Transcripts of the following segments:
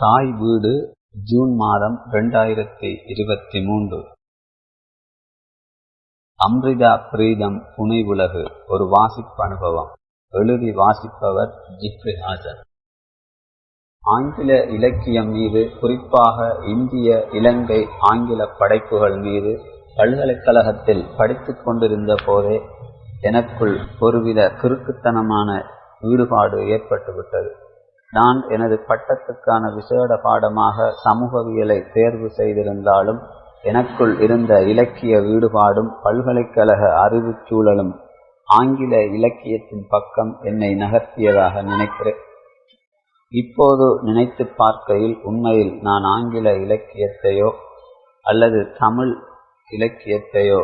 தாய் வீடு ஜூன் மாதம் ரெண்டாயிரத்தி இருபத்தி மூன்று. அம்ரிதா பிரீதம் புனைவுலகு ஒரு வாசிப்பு அனுபவம். எழுதி வாசிப்பவர் ஜிப்ரி ஹாசன் ஆங்கில இலக்கியம் மீது குறிப்பாக இந்திய இலங்கை ஆங்கில படைப்புகள் மீது பல்கலைக்கழகத்தில் படித்துக் கொண்டிருந்த போதே எனக்குள் ஒருவித கிறுக்குத்தனமான ஈடுபாடு ஏற்பட்டுவிட்டது. நான் எனது பட்டத்துக்கான விசேட பாடமாக சமூகவியலை தேர்வு செய்திருந்தாலும் எனக்குள் இருந்த இலக்கிய ஈடுபாடும் பல்கலைக்கழக அறிவுச் சூழலும் ஆங்கில இலக்கியத்தின் பக்கம் என்னை நகர்த்தியதாக நினைக்கிறேன். இப்போது நினைத்து பார்க்கையில் உண்மையில் நான் ஆங்கில இலக்கியத்தையோ அல்லது தமிழ் இலக்கியத்தையோ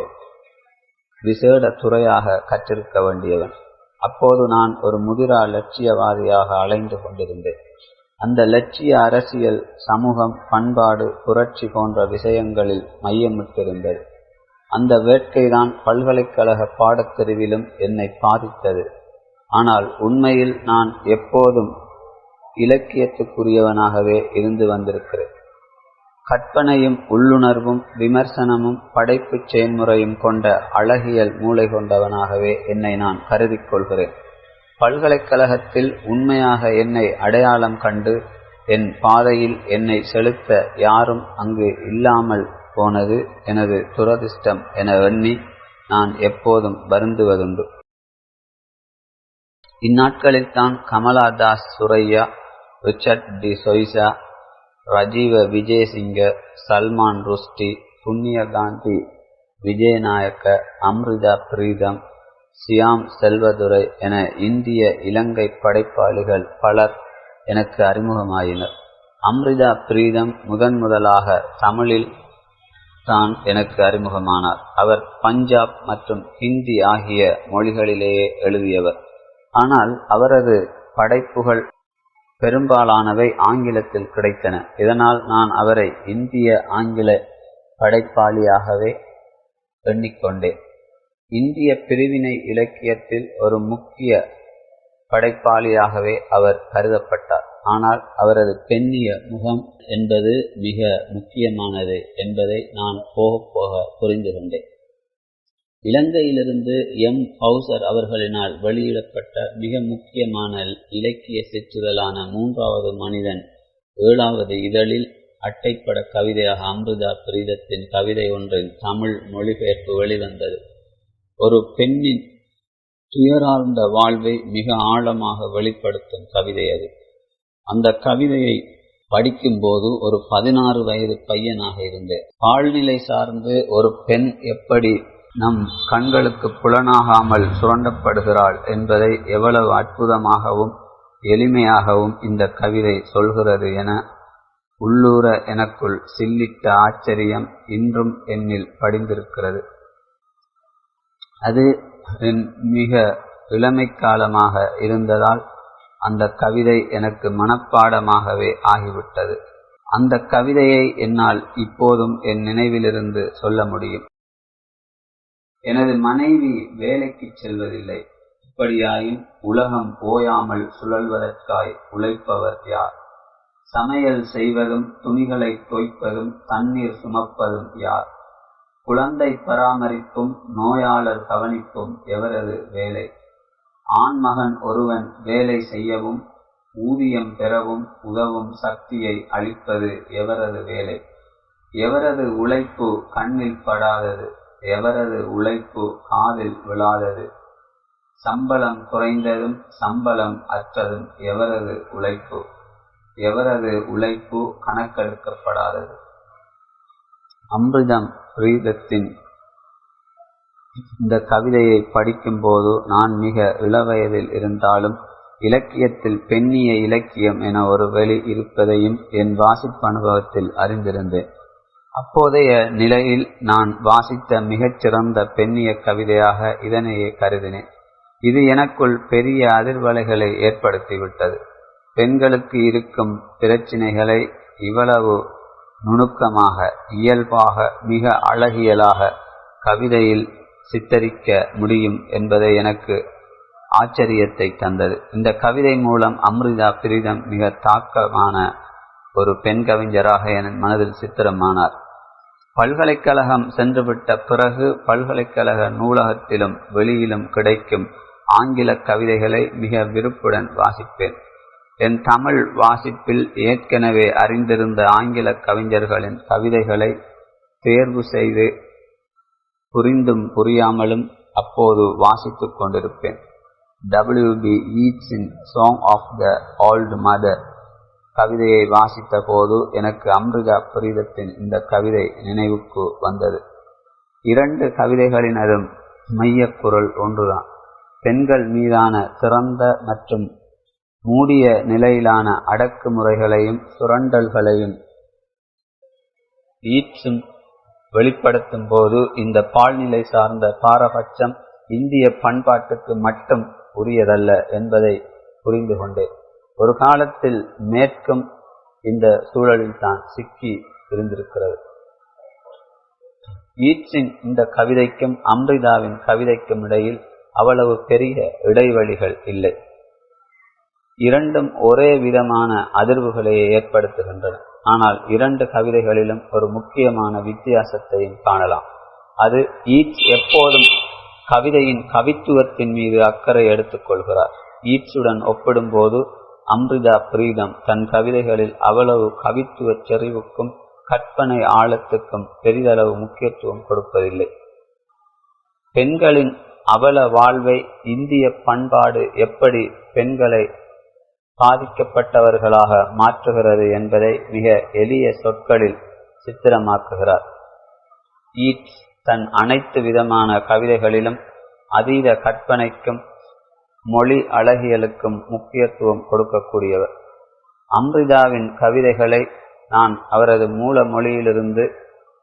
விசேட துறையாக கற்றிருக்க வேண்டியவன். அப்போது நான் ஒரு முதிரா லட்சியவாதியாக அலைந்து கொண்டிருந்தேன். அந்த லட்சிய அரசியல் சமூகம் பண்பாடு புரட்சி போன்ற விஷயங்களில் மையமிட்டிருந்தது. அந்த வேட்கைதான் பல்கலைக்கழக பாடத்தெருவிலும் என்னை பாதித்தது. ஆனால் உண்மையில் நான் எப்போதும் இலக்கியத்துக்குரியவனாகவே இருந்து வந்திருக்கிறேன். கற்பனையும் உள்ளுணர்வும் விமர்சனமும் படைப்பு செயல்முறையும் கொண்ட அழகியல் மூளை கொண்டவனாகவே என்னை நான் கருதி கொள்கிறேன். பல்கலைக்கழகத்தில் உண்மையாக என்னை அடையாளம் கண்டு என் பாதையில் என்னை செலுத்த யாரும் அங்கு இல்லாமல் போனது எனது துரதிர்ஷ்டம் என எண்ணி நான் எப்போதும் வருந்துவதுண்டு. இந்நாட்களில்தான் கமலா தாஸ் சுரையா ரிச்சர்ட் டி சொய்சா ரஜீவ விஜயசிங்க சல்மான் ருஷ்டி புண்ணிய காந்தி விஜயநாயக்க அம்ரிதா பிரீதம் சியாம் செல்வதுரை என இந்திய இலங்கை படைப்பாளிகள் பலர் எனக்கு அறிமுகமாயினர். அம்ரிதா பிரீதம் முதன் முதலாக தமிழில் தான் எனக்கு அறிமுகமானார். அவர் பஞ்சாப் மற்றும் ஹிந்தி ஆகிய மொழிகளிலேயே எழுதியவர். ஆனால் அவரது படைப்புகள் பெரும்பாலானவை ஆங்கிலத்தில் கிடைத்தன. இதனால் நான் அவரை இந்திய ஆங்கில படைப்பாளியாகவே எண்ணிக்கொண்டேன். இந்திய பிரிவினை இலக்கியத்தில் ஒரு முக்கிய படைப்பாளியாகவே அவர் கருதப்பட்டார். ஆனால் அவரது பெண்ணிய முகம் என்பது மிக முக்கியமானது என்பதை நான் போக போக புரிந்து கொண்டேன் இலங்கையிலிருந்து எம். ஹவுசர் அவர்களினால் வெளியிடப்பட்ட மிக முக்கியமான இலக்கிய சிற்றுதலான மூன்றாவது மனிதன் ஏழாவது இதழில் அட்டைப்பட கவிதையாக அமிர்தா பிரீதத்தின் கவிதை ஒன்றின் தமிழ் மொழிபெயர்ப்பு வெளிவந்தது. ஒரு பெண்ணின் துயரார்ந்த வாழ்வை மிக ஆழமாக வெளிப்படுத்தும் கவிதை அது. அந்த கவிதையை படிக்கும்போது ஒரு பதினாறு வயது பையனாக இருந்தேன். பால்நிலை சார்ந்து ஒரு பெண் எப்படி நம் கண்களுக்கு புலனாகாமல் சுரண்டப்படுகிறாள் என்பதை எவ்வளவு அற்புதமாகவும் எளிமையாகவும் இந்த கவிதை சொல்கிறது என உள்ளூர எனக்குள் சில்லிட்ட ஆச்சரியம் இன்றும் என்னில் படிந்திருக்கிறது. அது என் மிக இளமை காலமாக இருந்ததால் அந்த கவிதை எனக்கு மனப்பாடமாகவே ஆகிவிட்டது. அந்த கவிதையை என்னால் இப்போதும் என் நினைவிலிருந்து சொல்ல முடியும். எனது மனைவி வேலைக்கு செல்வதில்லை. இப்படியாயின் உலகம் போயாமல் சுழல்வதற்காய் உழைப்பவர் யார்? சமையல் செய்வதும் துணிகளை தோய்ப்பதும் தண்ணீர் சுமப்பதும் யார்? குழந்தை பராமரிப்பும் நோயாளர் கவனிப்பும் எவரது வேலை? ஆண்மகன் ஒருவன் வேலை செய்யவும் ஊதியம் பெறவும் உதவும் சக்தியை அளிப்பது எவரது வேலை? எவரது உழைப்பு கண்ணில் படாதது? எவரது உழைப்பு காதில் விழாதது? சம்பளம் குறைந்ததும் சம்பளம் அற்றதும் எவரது உழைப்பு? எவரது உழைப்பு கணக்கெடுக்கப்படாதது? அமிர்தம் பிரீதத்தின் இந்த கவிதையை படிக்கும்போது நான் மிக இளவயதில் இருந்தாலும் இலக்கியத்தில் பெண்ணிய இலக்கியம் என ஒரு வெளி இருப்பதையும் என் வாசிப்பு அனுபவத்தில் அறிந்திருந்தேன். அப்போதைய நிலையில் நான் வாசித்த மிகச்சிறந்த பெண்ணிய கவிதையாக இதனையே கருதினேன். இது எனக்குள் பெரிய அதிர்வலைகளை ஏற்படுத்திவிட்டது. பெண்களுக்கு இருக்கும் பிரச்சினைகளை இவ்வளவு நுணுக்கமாக இயல்பாக மிக அழகியலாக கவிதையில் சித்தரிக்க முடியும் என்பதை எனக்கு ஆச்சரியத்தை தந்தது. இந்த கவிதை மூலம் அம்ரிதா பிரீதம் மிக தாக்கமான ஒரு பெண் கவிஞராக என் மனதில் சித்திரமானார். பல்கலைக்கழகம் சென்றுவிட்ட பிறகு பல்கலைக்கழக நூலகத்திலும் வெளியிலும் கிடைக்கும் ஆங்கில கவிதைகளை மிக விருப்புடன் வாசிப்பேன். என் தமிழ் வாசிப்பில் ஏற்கனவே அறிந்திருந்த ஆங்கில கவிஞர்களின் கவிதைகளை தேர்வு செய்து புரிந்தும் புரியாமலும் அப்போது வாசித்துக் கொண்டிருப்பேன். W B ஈட்ஸின் song of the old mother கவிதையை வாசித்த போது எனக்கு அம்ருஜா புரிதத்தின் இந்த கவிதை நினைவுக்கு வந்தது. இரண்டு கவிதைகளினதும் மையக் குரல் ஒன்றுதான். பெண்கள் மீதான திறந்த மற்றும் மூடிய நிலையிலான அடக்குமுறைகளையும் சுரண்டல்களையும் ஈட்ஸும் வெளிப்படுத்தும் போது இந்த பால்நிலை சார்ந்த பாரபட்சம் இந்திய பண்பாட்டுக்கு மட்டும் உரியதல்ல என்பதை புரிந்து கொண்டேன் ஒரு காலத்தில் மேற்கும் இந்த சூழலில் தான் சிக்கி இருந்திருக்கிறது. ஈட்ஸின் இந்த கவிதைக்கும் அம்ரிதாவின் கவிதைக்கும் இடையில் அவ்வளவு பெரிய இடைவெளிகள் இல்லை. இரண்டும் ஒரே விதமான அதிர்வுகளையே ஏற்படுத்துகின்றன. ஆனால் இரண்டு கவிதைகளிலும் ஒரு முக்கியமான வித்தியாசத்தையும் காணலாம். அது ஈட்ஸ் எப்போதும் கவிதையின் கவித்துவத்தின் மீது அக்கறை எடுத்துக் கொள்கிறார். ஈட்ஸுடன் ஒப்பிடும்போது அம்ரிதா பிரீதம் தன் கவிதைகளில் அவ்வளவு கவித்துவ செறிவுக்கும் கற்பனை ஆழத்துக்கும் பெரிதளவு முக்கியத்துவம் கொடுப்பதில்லை. பெண்களின் அவல வாழ்வை இந்திய பண்பாடு எப்படி பெண்களை பாதிக்கப்பட்டவர்களாக மாற்றுகிறது என்பதை மிக எளிய சொற்களில் சித்திரமாக்குகிறார். ஈட்ஸ் தன் அனைத்து விதமான கவிதைகளிலும் அதீத கற்பனைக்கும் மொழி அழகியலுக்கும் முக்கியத்துவம் கொடுக்கக்கூடியவர். அம்ரிதாவின் கவிதைகளை நான் அவரது மூல மொழியிலிருந்து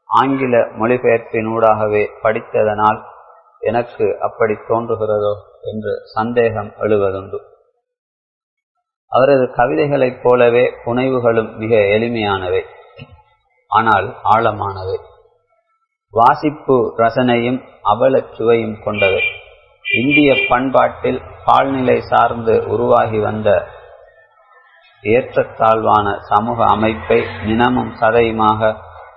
ஆங்கில மொழிபெயர்ப்பினூடாகவே படித்ததனால் எனக்கு அப்படி தோன்றுகிறதோ என்று சந்தேகம் எழுவதுண்டு. அவரது கவிதைகளைப் போலவே புனைவுகளும் மிக எளிமையானவை ஆனால் ஆழமானவை. வாசிப்பு ரசனையும் அவலச் சுவையும் கொண்டவை. இந்திய பண்பாட்டில் பால்நிலை சார்ந்து உருவாகி வந்த ஏற்றத்தாழ்வான சமூக அமைப்பை நினமும் சதையுமாக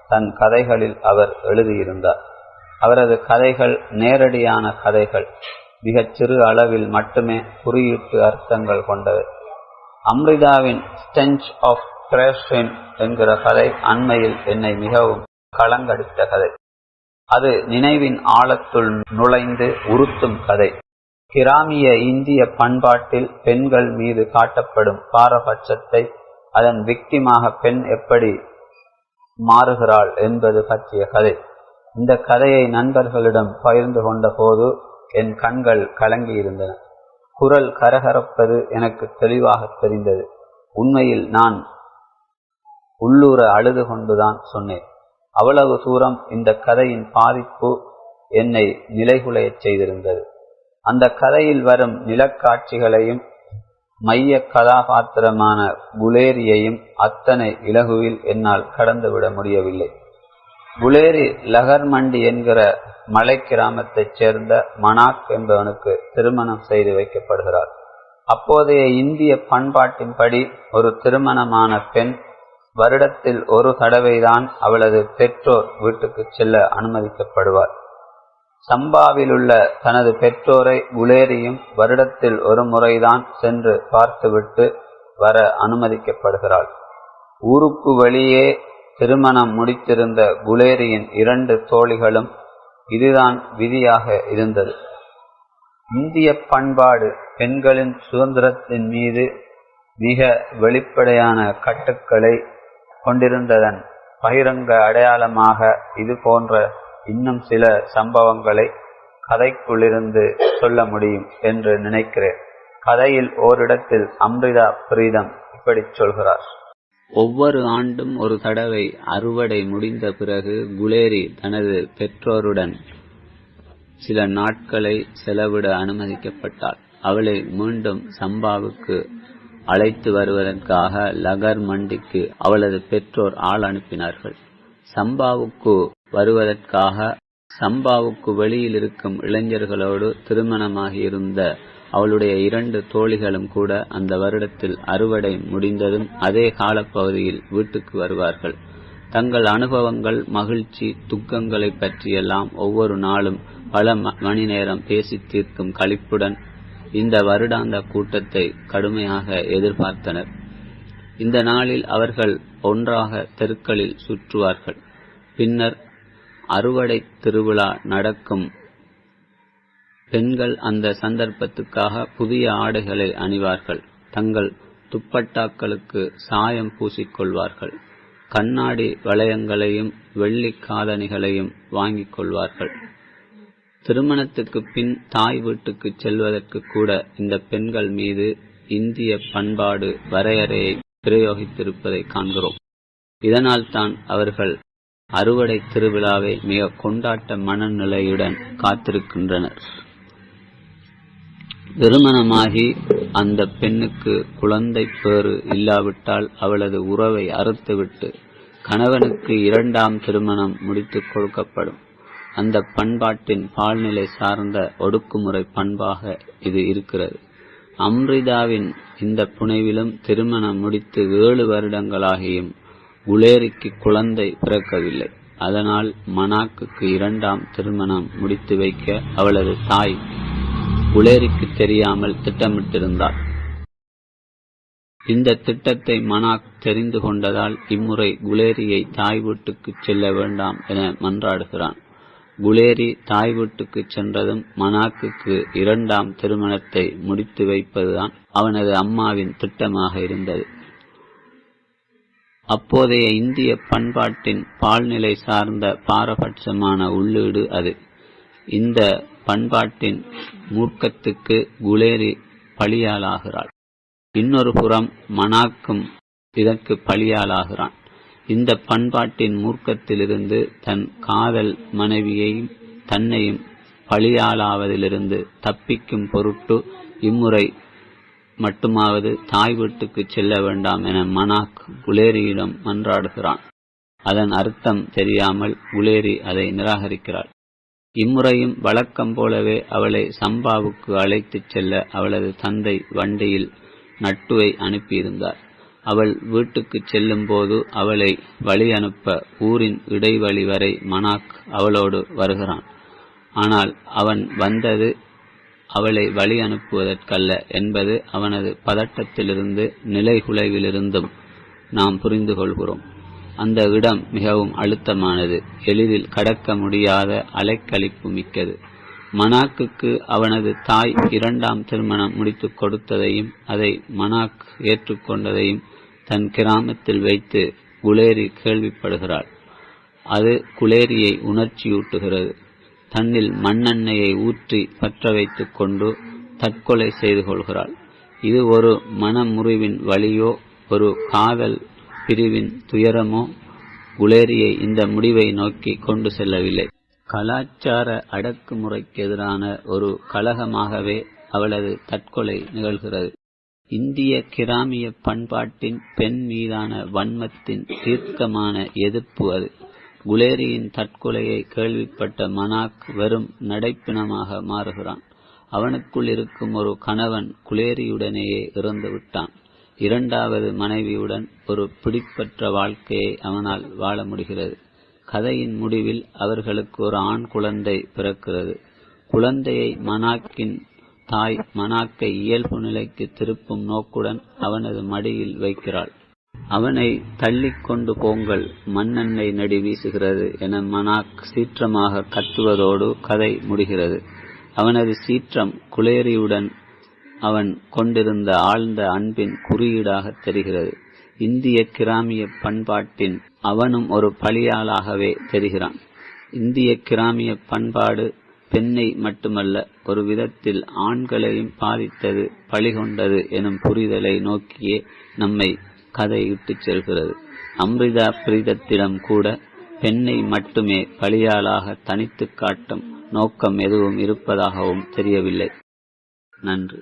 தன் கதைகளில் அவர் எழுதியிருந்தார். அவரது கதைகள் நேரடியான கதைகள் மிகச் சிறு அளவில் மட்டுமே குறியீட்டு அர்த்தங்கள் கொண்டவை. அம்ரிதாவின் ஸ்டென்ச் ஆஃப் கிரேஷன் என்கிற கதை அண்மையில் என்னை மிகவும் களங்கடித்த கதை. அது நினைவின் ஆழத்துள் நுழைந்து உறுத்தும் கதை. கிராமிய இந்திய பண்பாட்டில் பெண்கள் மீது காட்டப்படும் பாரபட்சத்தை அதன் விக்திமாக பெண் எப்படி மாறுகிறாள் என்பது பற்றிய கதை. இந்த கதையை நண்பர்களிடம் பகிர்ந்து கொண்ட போது என் கண்கள் கலங்கியிருந்தன. குரல் கரகரப்பது எனக்கு தெளிவாக தெரிந்தது. உண்மையில் நான் உள்ளூர அழுது கொண்டுதான் சொன்னேன். அவ்வளவு தூரம் இந்த கதையின் பாதிப்பு என்னை நிலைகுலையச் செய்திருந்தது. அந்த கதையில் வரும் நிலக்காட்சிகளையும் மைய கதாபாத்திரமான குலேரியையும் அத்தனை இலகுவில் என்னால் கடந்துவிட முடியவில்லை. குலேரி லகர்மண்டி என்கிற மலை கிராமத்தைச் சேர்ந்த மனாக் என்பவனுக்கு திருமணம் செய்து வைக்கப்படுகிறார். அப்போதைய இந்திய பண்பாட்டின்படி ஒரு திருமணமான பெண் வருடத்தில் ஒரு தடவைதான் அவளது பெற்றோர் வீட்டுக்கு செல்ல அனுமதிக்கப்படுவார். சம்பாவிலுள்ள தனது பெற்றோரை குலேரியும் வருடத்தில் ஒரு முறைதான் சென்று பார்த்துவிட்டு வர அனுமதிக்கப்படுகிறாள். ஊருக்கு வெளியே திருமணம் முடித்திருந்த குலேரியின் இரண்டு தோழிகளும் இதுதான் விதியாக இருந்தது. இந்திய பண்பாடு பெண்களின் சுதந்திரத்தின் மீது மிக வெளிப்படையான கட்டுக்களை கொண்டிருந்ததன் பகிரங்க அடையாளமாக இது போன்ற இன்னும் சில சம்பவங்களை கதைக்குள்ளிருந்து சொல்ல முடியும் என்று நினைக்கிறேன். கதையில் ஓரிடத்தில் அம்ரிதா பிரீதம் இப்படி சொல்கிறார். ஒவ்வொரு ஆண்டும் ஒரு தடவை அறுவடை முடிந்த பிறகு குலேரி தனது பெற்றோருடன் சில நாட்களை செலவிட அனுமதிக்கப்பட்டாள். அவளை மீண்டும் சம்பாவுக்கு அழைத்து வருவதற்காக லகர் மண்டிக்கு அவளது பெற்றோர் ஆள் அனுப்பினார்கள். சம்பாவுக்கு வருவதற்காக சம்பாவுக்கு வெளியில் இருக்கும் இளைஞர்களோடு திருமணமாகியிருந்த அவளுடைய இரண்டு தோழிகளும் கூட அந்த வருடத்தில் அறுவடை முடிந்ததும் அதே காலப்பகுதியில் வீட்டுக்கு வருவார்கள். தங்கள் அனுபவங்கள் மகிழ்ச்சி துக்கங்களை பற்றியெல்லாம் ஒவ்வொரு நாளும் பல மணி நேரம் பேசி தீர்க்கும் கழிப்புடன் இந்த வருடாந்த கூட்டத்தை கடுமையாக எதிர்பார்த்தனர். இந்த நாளில் அவர்கள் ஒன்றாக தெருக்களில் சுற்றுவார்கள். பின்னர் அறுவடை திருவிழா நடக்கும். பெண்கள் அந்த சந்தர்ப்பத்துக்காக புதிய ஆடைகளை அணிவார்கள். தங்கள் துப்பட்டாக்களுக்கு சாயம் பூசிக்கொள்வார்கள். கண்ணாடி வளையங்களையும் வெள்ளி காதணிகளையும் வாங்கிக் கொள்வார்கள். திருமணத்துக்கு பின் தாய் வீட்டுக்கு செல்வதற்கு கூட இந்த பெண்கள் மீது இந்திய பண்பாடு வரையறையை பிரயோகித்திருப்பதை காண்கிறோம். இதனால் தான் அவர்கள் அறுவடை திருவிழாவை மிக கொண்டாட்ட மனநிலையுடன் காத்திருக்கின்றனர். திருமணமாகி அந்த பெண்ணுக்கு குழந்தை பேறு இல்லாவிட்டால் அவளது உறவை அறுத்துவிட்டு கணவனுக்கு இரண்டாம் திருமணம் முடித்துக் கொடுக்கப்படும். அந்த பண்பாட்டின் பால்நிலை சார்ந்த ஒடுக்குமுறை பண்பாக இது இருக்கிறது. அம்ரிதாவின் இந்த புனைவிலும் திருமணம் முடித்து ஏழு வருடங்களாகியும் குலேரிக்கு குழந்தை பிறக்கவில்லை. அதனால் மனாக்குக்கு இரண்டாம் திருமணம் முடித்து வைக்க அவளது தாய் குலேரிக்கு தெரியாமல் திட்டமிட்டிருந்தார் இந்த திட்டத்தை மனாக் தெரிந்து கொண்டதால் இம்முறை குலேரியை தாய் வீட்டுக்கு செல்ல வேண்டாம் என மன்றாடுகிறான். குலேரி தாய் வீட்டுக்கு சென்றதும் மனாக்குக்கு இரண்டாம் திருமணத்தை முடித்து வைப்பதுதான் அவனது அம்மாவின் திட்டமாக இருந்தது. அப்போதைய இந்திய பண்பாட்டின் பால்நிலை சார்ந்த பாரபட்சமான உள்ளீடு அது. இந்த பண்பாட்டின் மூர்க்கத்துக்கு குலேரி பலியாளாகிறாள் இன்னொரு புறம் மனாக்கும் இதற்கு பலியாளாகிறான் இந்த பண்பாட்டின் மூர்க்கத்திலிருந்து தன் காதல் மனைவியையும் தன்னையும் பழியாளாவதிலிருந்து தப்பிக்கும் பொருட்டு இம்முறை மட்டுமாவது தாய் வீட்டுக்கு செல்ல வேண்டாம் என மனாக் குலேரியிடம் மன்றாடுகிறான். அதன் அர்த்தம் தெரியாமல் குலேரி அதை நிராகரிக்கிறாள். இம்முறையும் வழக்கம் போலவே அவளை சம்பாவுக்கு அழைத்துச் செல்ல அவளது தந்தை வண்டியில் நட்டுவை அனுப்பியிருந்தார். அவள் வீட்டுக்கு செல்லும் போது அவளை வழி அனுப்ப ஊரின் இடைவழி வரை மனாக் அவளோடு வருகிறான். ஆனால் அவன் வந்தது அவளை வழி அனுப்புவதற்கல்ல என்பது அவனது பதட்டத்திலிருந்து நிலைகுலைவிலிருந்தும் நாம் புரிந்து கொள்கிறோம் அந்த இடம் மிகவும் அழுத்தமானது. எளிதில் கடக்க முடியாத அலைக்கழிப்பு மிக்கது. மனாக்குக்கு அவனது தாய் இரண்டாம் திருமணம் முடித்துக் கொடுத்ததையும் அதை மனாக் ஏற்றுக்கொண்டதையும் தன் கிராமத்தில் வைத்து குலேரி கேள்விப்படுகிறாள். அது குலேரியை உணர்ச்சியூட்டுகிறது. தன்னில் மண்ணெண்ணெயை ஊற்றி பற்ற வைத்துக் கொண்டு தற்கொலை செய்து கொள்கிறாள். இது ஒரு மனமுறிவின் வழியோ ஒரு காதல் பிரிவின் துயரமோ? குலேரியை இந்த முடிவை நோக்கி கொண்டு செல்லவில்லை. கலாச்சார அடக்குமுறைக்கு எதிரான ஒரு கலகமாகவே அவளது தற்கொலை நிகழ்கிறது. இந்திய கிராமிய பண்பாட்டின் பெண் மீதான வன்மத்தின் தீர்க்கமான எதிர்ப்பு அது. குலேரியின் தற்கொலையை கேள்விப்பட்ட மனாக் வெறும் நடைப்பிணமாக மாறுகிறான். அவனுக்குள் இருக்கும் ஒரு கணவன் குலேரியுடனேயே இறந்து விட்டான். இரண்டாவது மனைவியுடன் ஒரு பிடிப்பற்ற வாழ்க்கையை அவனால் வாழ முடிகிறது. கதையின் முடிவில் அவர்களுக்கு ஒரு ஆண் குழந்தை பிறக்கிறது. குழந்தையை மனாக்கின் தாய் மனாக்கை இயல்பு நிலைக்கு திருப்பும் நோக்குடன் அவனது மடியில் வைக்கிறாள். அவனை தள்ளிக்கொண்டு போங்கள் மண்ணெண்ணெய் நடி வீசுகிறது என மனாக் சீற்றமாக கத்துவதோடு கதை முடிகிறது. அவனது சீற்றம் குலேரியுடன் அவன் கொண்டிருந்த ஆழ்ந்த அன்பின் குறியீடாக தெரிகிறது. இந்திய கிராமிய பண்பாட்டின் அவனும் ஒரு பலியாளாகவே தெரிகிறான். இந்திய கிராமிய பண்பாடு பெண்ணை மட்டுமல்ல ஒரு விதத்தில் ஆண்களையும் பாதித்தது பழிகொண்டது எனும் புரிதலை நோக்கியே நம்மை கதை இட்டுச் செல்கிறது. அம்ரிதா பிரீதத்திடம் கூட பெண்ணை மட்டுமே பலியாளாக தனித்துக் காட்டும் நோக்கம் எதுவும் இருப்பதாகவும் தெரியவில்லை. நன்றி.